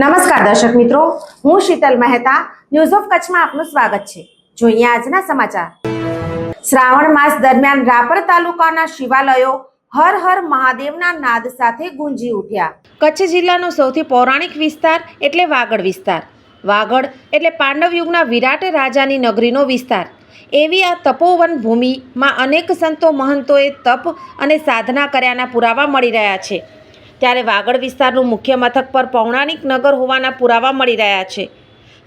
નમસ્કાર દર્શક મિત્રો, હું શીતલ મહેતા ન્યૂઝ ઓફ કચ્છમાં આપનું સ્વાગત છે. જોઈએ આજના સમાચાર. શ્રાવણ માસ દરમિયાન રાપર તાલુકાના શિવાલયો હર હર મહાદેવના નાદ સાથે ગુંજી ઉઠ્યા. કચ્છ જિલ્લાનો સૌથી પૌરાણિક વિસ્તાર એટલે વાગડ વિસ્તાર. વાગડ એટલે પાંડવ યુગના વિરાટ રાજાની નગરીનો વિસ્તાર. એવી આ તપોવન ભૂમિમાં અનેક સંતો મહંતોએ તપ અને સાધના કર્યાના પુરાવા મળી રહ્યા છે. ત્યારે વાગડ વિસ્તારનું મુખ્ય મથક પર પૌરાણિક નગર હોવાના પુરાવા મળી રહ્યા છે.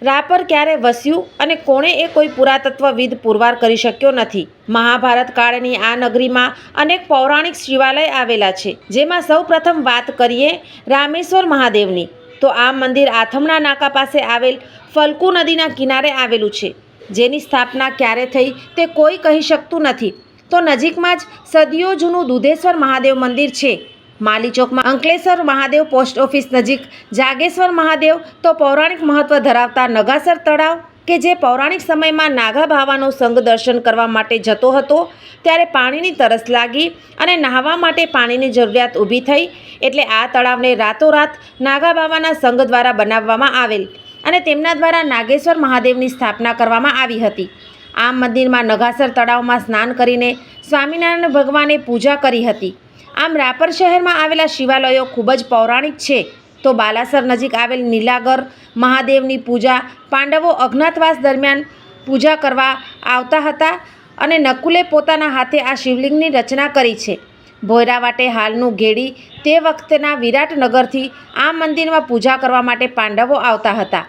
રાપર ક્યારે વસ્યું અને કોણે એ કોઈ પુરાતત્વવિદ પુરવાર કરી શક્યો નથી. મહાભારત કાળની આ નગરીમાં અનેક પૌરાણિક શિવાલય આવેલા છે, જેમાં સૌ પ્રથમ વાત કરીએ રામેશ્વર મહાદેવની. તો આ મંદિર આથમણા નાકા પાસે આવેલ ફલકુ નદીના કિનારે આવેલું છે. જેની સ્થાપના ક્યારે થઈ તે કોઈ કહી શકતું નથી. તો નજીકમાં જ સદીઓ જૂનું દુધેશ્વર મહાદેવ મંદિર છે. માલી ચોકમાં અંકલેશ્વર મહાદેવ પોસ્ટ ઓફિસ નજીક જાગેશ્વર મહાદેવ તો પૌરાણિક મહત્વ ધરાવતા નગાસર તળાવ કે જે પૌરાણિક સમયમાં નાગા બાવાનો સંઘ દર્શન કરવા માટે જતો હતો, ત્યારે પાણીની તરસ લાગી અને નહાવા માટે પાણીની જરૂરિયાત ઊભી થઈ એટલે આ તળાવને રાતોરાત નાગા બાવાના સંઘ દ્વારા બનાવવામાં આવેલ અને તેમના દ્વારા નાગેશ્વર મહાદેવની સ્થાપના કરવામાં આવી હતી. આ મંદિરમાં નગાસર તળાવમાં સ્નાન કરીને સ્વામિનારાયણ ભગવાને પૂજા કરી હતી. આમ રાપર શહેરમાં આવેલા શિવાલયો ખૂબ જ પૌરાણિક છે. તો બાલાસર નજીક આવેલ નીલાગર, મહાદેવની પૂજા, પાંડવો અજ્ઞાતવાસ દરમિયાન પૂજા કરવા આવતા હતા અને નકુલે પોતાના હાથે આ શિવલિંગની રચના કરી છે. ભોયરાવાટે હાલનું ઘેડી તે વખતના વિરાટનગરથી આ મંદિરમાં પૂજા કરવા માટે પાંડવો આવતા હતા.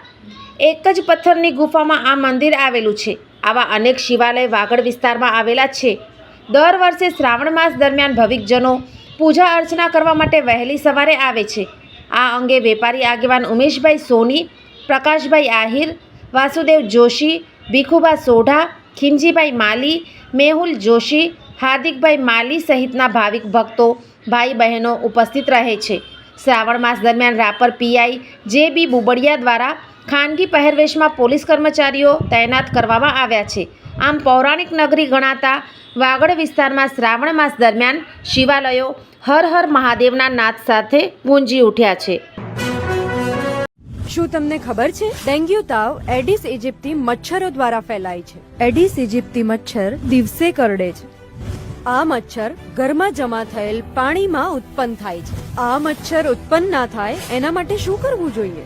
એક જ પથ્થરની ગુફામાં આ મંદિર આવેલું છે. આવા અનેક શિવાલય વાગડ વિસ્તારમાં આવેલા છે. દર વર્ષે શ્રાવણ માસ દરમિયાન ભવિકજનો પૂજા અર્ચના કરવા માટે વહેલી સવારે આવે છે. આ અંગે વેપારી આગેવાન ઉમેશભાઈ સોની, પ્રકાશભાઈ આહિર, વાસુદેવ જોશી, ભીખુભા સોઢા, ખીમજીભાઈ માલી, મેહુલ જોશી, હાર્દિકભાઈ માલી સહિતના ભાવિક ભક્તો, ભાઈ બહેનો ઉપસ્થિત રહે છે. શ્રાવણ માસ દરમિયાન રાપર પીઆઈ જે બી બુબડિયા દ્વારા ખાનગી પહેરવેશમાં પોલીસ કર્મચારીઓ તૈનાત કરવામાં આવ્યા છે. આમ પૌરાણિક નગરી ગણાતા વાગડ વિસ્તારમાં શ્રાવણ માસ દરમિયાન શિવાલયો હર હર મહાદેવના નાદ સાથે ગુંજી ઉઠ્યા છે. શું તમને ખબર છે? ડેન્ગ્યુ તાવ એડિસ ઇજિપ્તી મચ્છરો દ્વારા ફેલાય છે. એડિસ ઇજિપ્તી મચ્છર દિવસે કરડે છે. આ મચ્છર ઘરમાં જમા થયેલ પાણીમાં ઉત્પન્ન થાય છે. આ મચ્છર ઉત્પન્ન ના થાય એના માટે શું કરવું જોઈએ?